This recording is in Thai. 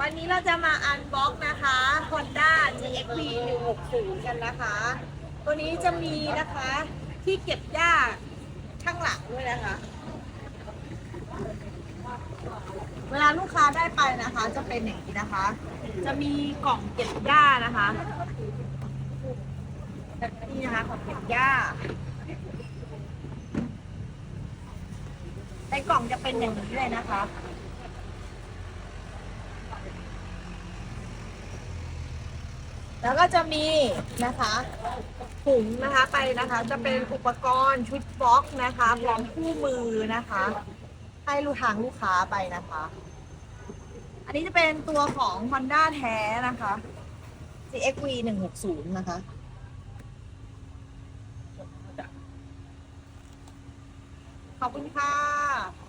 วันนี้เราจะมาอันบ็อกนะคะ Honda GXP 160 กันนะคะ ตัวนี้จะมีนะคะที่เก็บหญ้าข้างหลังด้วยนะคะ เวลาลูกค้าได้ไปนะคะ จะเป็นอย่างนี้นะคะ จะมีกล่องเก็บหญ้านะคะแบบนี้นะคะกล่องเก็บหญ้าในกล่องจะเป็นอย่างนี้เลยนะคะ แล้วก็จะมีนะคะถุงนะคะไปนะคะ จะเป็นอุปกรณ์ชุดบล็อกนะคะพร้อมคู่มือนะคะ ให้ลูกทางลูกค้าไปนะคะ อันนี้จะเป็นตัวของ Honda แท้นะคะ CXV 160นะคะขอบคุณค่ะ